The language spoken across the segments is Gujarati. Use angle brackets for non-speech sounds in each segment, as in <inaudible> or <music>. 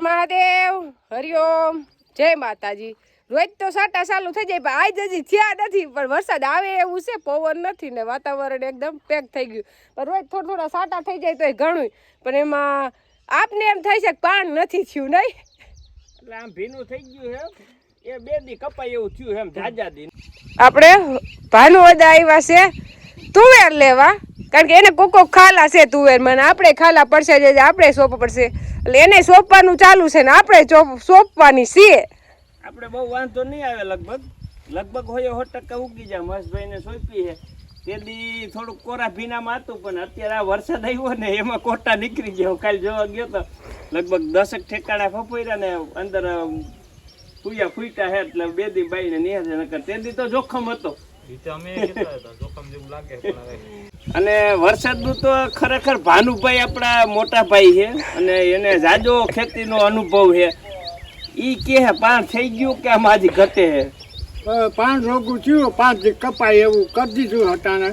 મહાદેવ હરિઓમ જય માતાજી. રોજ તો સાટા ચાલુ થઈ જાય પણ આજ હજી થયા નથી પણ વરસાદ આવે એવું છે પવન નથી ને વાતાવરણ એકદમ પેક થઈ ગયું. પણ રોજ થોડા થોડા સાટા થઈ જાય તોય ઘણું પણ એમાં આપને એમ થાય છે કે પાણ નથી થયું નહીં. એટલે આમ ભીનું થઈ ગયું છે એ બે દી કપાય એવું થયું એમ જાજા દી. આપણે ભાનુવદા આવ્યા છે. તુવેર લેવા? કારણ કે એને કોકો ખાલા છે તુવેર મને આપણે ખાલા પડશે જે આપણે સોંપ પડશે. એટલે એને સોંપવાનું ચાલુ છે ને આપણે સોંપવાની છીએ. આપણે બહુ વાંધો નહીં આવે લગભગ. લગભગ હોય સો ટકા ઉગી જાય. મહેશભાઈને સોંપી છે. તે દી થોડુંક કોરા ભીનામાં હતું પણ અત્યારે આ વરસાદ આવ્યો ને એમાં કોટા નીકળી ગયા. હું કાલે જોવા ગયો તો લગભગ દસક ઠેકાણા ફફોર્યા ને અંદર ફૂયા ફૂટા હે એટલે બે દી બાઈને નિહાળ નકર. તે દી તો જોખમ હતો. અને વરસાદનું તો ખરેખર ભાનુભાઈ આપણા મોટા ભાઈ છે અને એને જાજો ખેતીનો અનુભવ છે. ઈ કે પાણ થઈ ગયું કે આમ આજે ઘટે હવે પાંચ રોગું થયું પાંચ કપાય એવું કરી દીધું હટાણે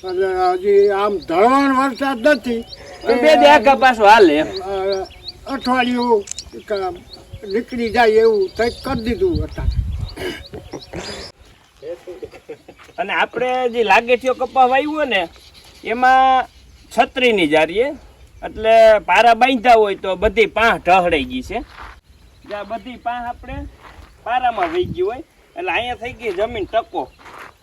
એટલે હજી આમ ધરવાનો વરસાદ નથી. બે દી આગા હાલે અઠવાડિયું નીકળી જાય એવું કંઈક કરી દીધું હટાણે અને આપણે જે લાગેઠીઓ કપા વાવ્યો ને, એમાં છત્રીની જારીએ. એટલે પારા બાંધ્યા હોય તો બધી પાંહ ઢહડાઈ ગઈ છે. જ્યાં બધી પાંહ આપણે પારામાં વહી ગઈ હોય, એટલે અહીંયા થઈ ગઈ જમીન ટકો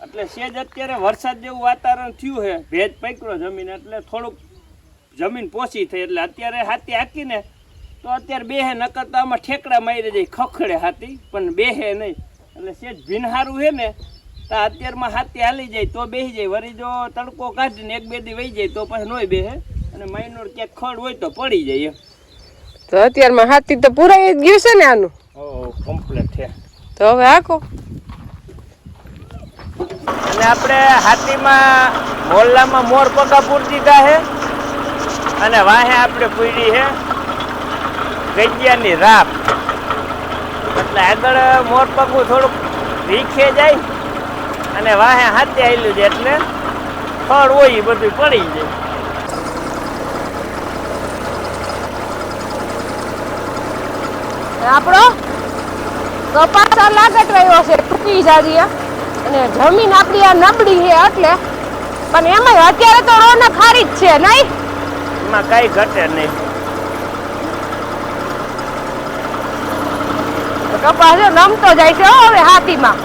એટલે સેજ અત્યારે વરસાદ જેવું વાતાવરણ થયું છે, ભેજ પકડ્યો જમીન, એટલે થોડુંક જમીન પોચી થઈ, એટલે અત્યારે હાથી હાકીને તો અત્યારે બેહે નકર તો આમાં ઠેકડા મારી જાય ખખડે હાથી, પણ બેહે નહીં. એટલે સેજ ભીનહારું છે ને તો અત્યારમાં હાથી હાલી જાય તો બેસી જાય. વળી જો તડકો કાઢીને એક બે દી વહી જાય તો પછી નોય બેસે અને મહિનો ક્યાંક ખડ હોય તો પડી જાય એમ. તો અત્યારમાં હાથી તો પૂરાઈ જ ગયું છે ને આનું. ઓ કમ્પ્લીટ છે. તો હવે આખો અને આપણે હાથીમાં મોલ્લામાં મોર પગા પૂરતી હે. છે અને વાહે આપણે પૂરી છે ગજિયાની રાપ એટલે આગળ મોર પગું થોડુંક રીખે જાય અને વાહે હાથે આવેલું છે એટલે ફળ હોય બધું પડી જાય. આપણો કપાસ લાગટ રહ્યો છે ટૂંકી જાજી અને જમીન આપણી આ નબળી છે એટલે પણ એમાં અત્યારે તો રોને ખારી જ છે નહીં? એમાં કઈ ઘટે નહીં. કપાસ નમતો જાય છે હવે હાથીમાં.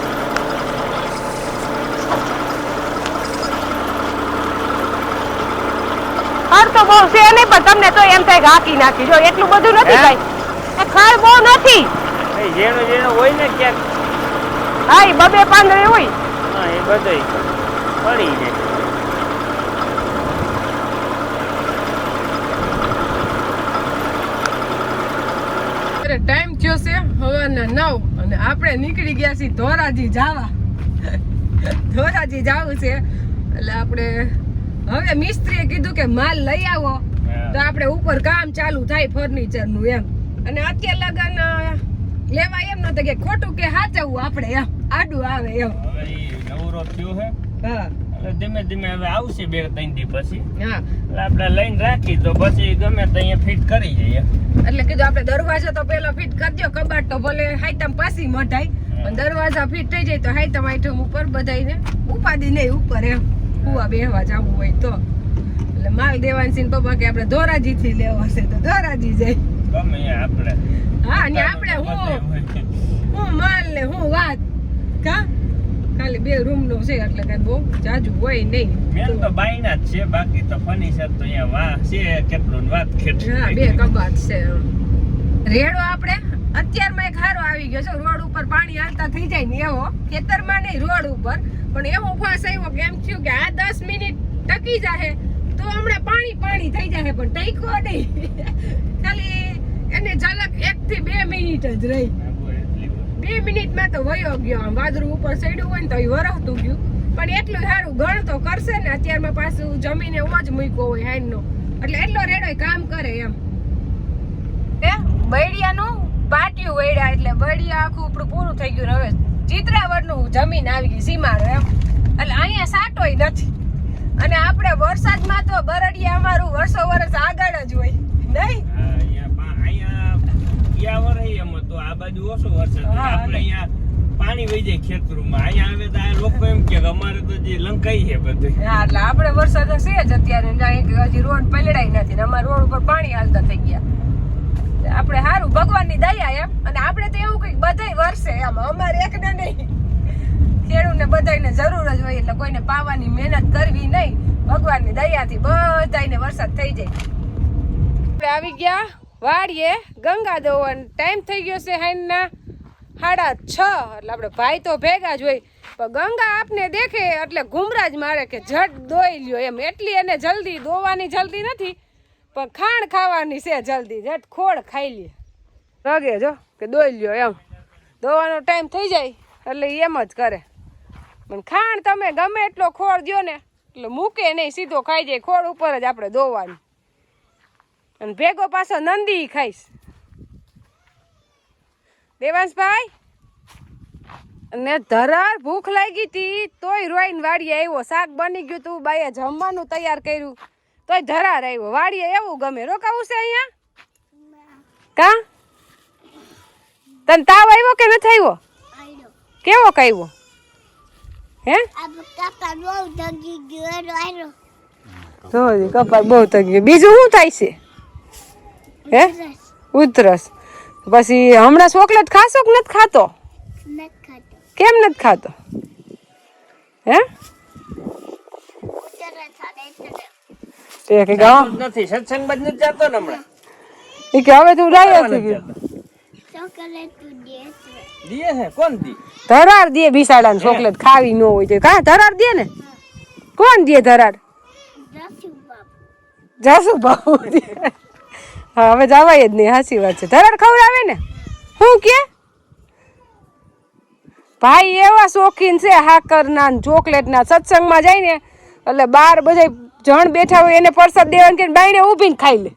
ખર તો છે નહીં પણ તમને તો એમ થાય ઘાકી નાખી. જો એટલું બધું નથી ભાઈ. એ બહુ નથી. એ ઝીણું ઝીણું હોય ને ક્યાંક. હા એ બબે પાંદડે હોય. હા એ બધું પડી જાય. ટાઈમ થયો છે હવાના નવ અને આપણે નીકળી ગયા છીએ ધોરાજી જાવા. ધોરાજી જવું છે. એટલે આપણે હવે મિસ્ત્રીએ કીધું કે માલ લઈ આવો. તો આપણે ઉપર કામ ચાલુ થાય ફર્નિચરનું એમ. અને અત્યારે લગન લેવા એમ નતું કે ખોટું કે સાચવું આપણે એમ. આડું આવે એમ. નવરો થયો હે. હા. ધીમે ધીમે હવે આવશે બે ત્રણ દી પછી. હા. એટલે આપણે લઈને રાખી તો પછી ગમે તો અહીંયા ફિટ કરી જઈએ. એટલે કીધું આપણે દરવાજો તો પેલો ફિટ કરજો કબાટ તો ભલે હાઈટમ પાછી મઢાય. પણ દરવાજા ફિટ થઈ જાય તો હાઈટમ આઈટમ ઉપર બધાઈને ઉપાદી નહીં ઉપર એમ. કુવા બેહવા જવું હોય તો. એટલે માલ દેવાનસિંહ પપ્પા કે આપણે ધોરાજી થી લેવો છે તો ધોરાજી જાય. ગમે આપણે. હા ને આપણે હું? હું માલ ને હું વાત? કા? ખાલી બે રૂમનું છે એટલે કઈ બહુ જાજુ હોય નહીં. મેન તો બાયના જ છે બાકી તો ફર્નિચર તો અહીંયા વાહ છે કેટલું વાત વાત હા બે કબાટ છે. રેડો આપણે? અત્યારમાં એક હારો આવી ગયો છે રોડ ઉપર પાણી હાલતા થઈ જાય ને એવો. ખેતરમાં નહીં રોડ ઉપર. પણ એવો ફાસ આવ્યો કે એમ થયું કે આ દસ મિનિટ ટકી જાહે, તો હમણાં પાણી પાણી થઈ જાય પણ ટક્યો નહીં. ખાલી એને ઝલક એક થી બે મિનિટ જ રહી. બે મિનિટમાં તો વયો ગયો. આમ વાદરું ઉપર ચડ્યું હોય ને તો એ વરસતું ગયું. પણ એટલું સારું ગણ તો કરશે ને, અત્યારમાં પાછું જમીને ઓજ મૂક્યો હોય હાઈનનો. એટલે એટલો રેડો કામ કરે એમ. બળિયાનું પાટિયું વૈડ્યા એટલે બળિયા આખું આપણું પૂરું થઈ ગયું હવે. ચિત્રાવડનું જમીન આવી ગઈ સીમાડો એમ. એટલે અહીંયા સાટોય નથી. અને આપણે વરસાદમાં તો બરડિયા અમારું વર્ષો વર્ષ આગળ જ હોય નહીં? પાણી વહી જાય ખેતરોમાં. અહીંયા આવે તો આ લોકો એમ કે અમારે તો જે લંકાઈ છે બધું. હા એટલે આપણે વરસાદ છે જ અત્યારે. હજી રોડ પલળાય નથી ને અમારા રોડ ઉપર પાણી હાલતા થઈ ગયા. આપણે સારું ભગવાનની દયા એમ. અને આપણે તો એવું કંઈક બધાય વર્ષે એમ. અમારે એકને નહીં. ખેડૂતને બધાયને જરૂર જ હોય એટલે કોઈને પાવાની મહેનત કરવી નહીં. ભગવાનની દયાથી બધાને વરસાદ થઈ જાય. આપણે આવી ગયા વાડીએ. ગંગા દોવન ટાઈમ થઈ ગયો છે હાઈના સાડા છ. એટલે આપણે ભાઈ તો ભેગા જ હોય. પણ ગંગા આપને દેખે એટલે ઘુમરા જ મારે કે ઝટ દોઈ લ્યો એમ. એટલી એને જલ્દી દોવાની જલ્દી નથી. પણ ખાણ ખાવાની છે જલ્દી જટ ખોળ ખાઈ લે. રગે જો કે દોઈ લ્યો એમ. દોવાનો ટાઈમ થઈ જાય એટલે એમ જ કરે. પણ ખાણ તમે ગમે એટલો ખોળ દો ને એટલે મૂકે નહીં સીધો ખાઈ જાય ખોળ ઉપર જ આપણે દોવાની અને ભેગો પાછો નંદી ખાઈશ. દેવાંશભાઈ? અને ધરાર ભૂખ લાગી હતી તોય રોઈને વાડીએ આવ્યો. શાક બની ગયું તું બાઈએ જમવાનું તૈયાર કર્યું. તોય ધરા આવ્યો વાડીએ એવું ગમે. રોકાવું છે અહીંયા? કા? તને તાવ આવ્યો કે નથી આવ્યો? કેવો આવ્યો? હે? તો કપાળ બહુ ગયું બીજું શું થાય છે? હે? ઉધરસ. પછી હમણાં ચોકલેટ ખાશો કે નથી ખાતો? કેમ નથી ખાતો? હે? તે કે ગામ નથી. સત્સંગ જ નથી જતો ને હમણાં? એ કે હવે તું લાવ્યો છે જતો. દીએ છે. કોણ દી? ધરાર દે બિસાડા ચોકલેટ ખાવી ન હોય તો. કા ધરાર દે ને? કોણ દે ધરાર? જાસુ બાપુ હા હવે જવાય જ નહીં. હાસી વાત છે. ધરાર ખવડાવે ને? હું કે? ભાઈ એવા શોખીન છે હાકરના ને ચોકલેટના. સત્સંગમાં જાય ને એટલે બાર બધા જણ બેઠા હોય એને પરસાદ દેવાનું કે બાઈને ઊભીને ખાઈ લે.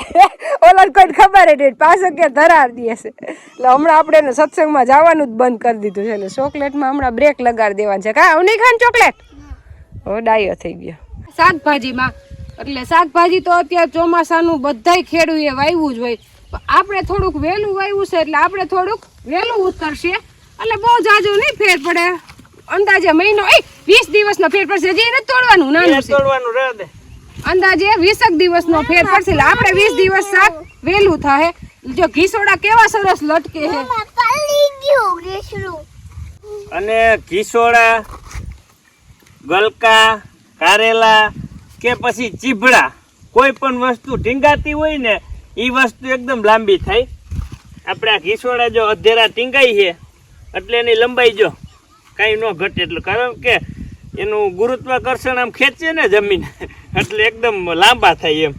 <laughs> ઓલા કોઈ ખબર જ પાછો કે ધરાર દે છે. એટલે હમણાં આપણે એને સત્સંગમાં જવાનું જ બંધ કરી દીધું છે. એટલે ચોકલેટમાં હમણાં બ્રેક લગાડી દેવાનું છે. કા નહીં ખાન ચોકલેટ? હવે ડાયો થઈ ગયો. શાકભાજીમાં, એટલે શાકભાજી તો અત્યારે ચોમાસાનું બધાય ખેડૂએ વાવ્યું જ હોય. આપણે થોડુંક વહેલું વાવ્યું છે, એટલે આપણે થોડુંક વહેલું ઉતરશે. એટલે બહુ જાજો નહીં ફેર પડે. અંદાજે મહિનો, એ વીસ દિવસનો ફેર પડશે હજી એને તોડવાનું નાનું છે. તોડવાનું રહે દે. અંદાજે વીસક દિવસનો ફેર પડશે એટલે આપણે વીસ દિવસ શાક વેલું થાય. જો ઘીસોડા કેવા સરસ લટકે છે. અને ઘીસોડા ગલકા કારેલા કે પછી ચીભડા કોઈ પણ વસ્તુ ટીંગાતી હોય ને એ વસ્તુ એકદમ લાંબી થાય. આપણે આ ઘીસોડા જો અધેરા ટીંગાઈ છે એટલે એની લંબાઈ જો કાંઈ ન ઘટે એટલે. કારણ કે એનું ગુરુત્વાકર્ષણ આમ ખેંચે ને જમીન. એટલે એકદમ લાંબા થાય એમ.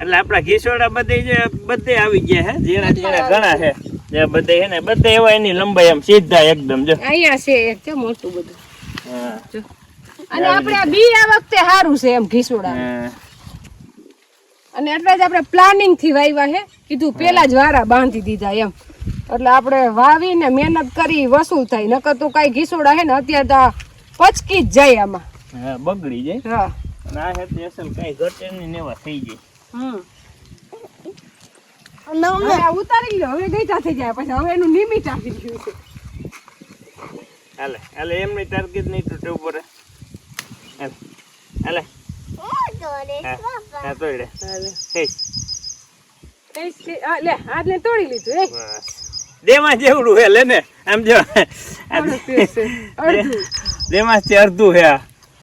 એટલે આપણા ઘીસોડા બધે જે બધે આવી ગયા હે જેના ઝીણા ઘણા છે જે બધે હે ને બધે એવા એની લંબાઈ એમ સીધા એકદમ જો. અહીંયા છે એક છે મોટું બધું. હા. અને આપણે આ બી આ વખતે સારું છે એમ ઘીસોડા. અને એટલે જ આપણે પ્લાનિંગથી વાવ્યા છે કીધું પેલા જ વારા બાંધી દીધા એમ. એટલે આપણે વાવીને મહેનત કરી વસૂલ થાય. નકર તો કઈ ઘીસોડા હે ને અત્યારે તો પચકી જાય આમાં. હા બગડી જાય. હા. અને આ હેતે અસલ કઈ ઘટે ને એવા થઈ જાય. હમ. ઉતારી લો હવે ગઈતા થઈ જાય પછી હવે એનું નિમિત આવી ગયું છે. હાલે હાલે એમની ટાર્ગેટ નહીં તૂટે ઉપર. હાલે હાલે. હા હા તોડે હે. છે- લે આજને તોડી લીધું એ દેમાં જેવડું હે લે ને. આમ જો. અડધું. છે, અડધું દેમાં છે અડધું હે આ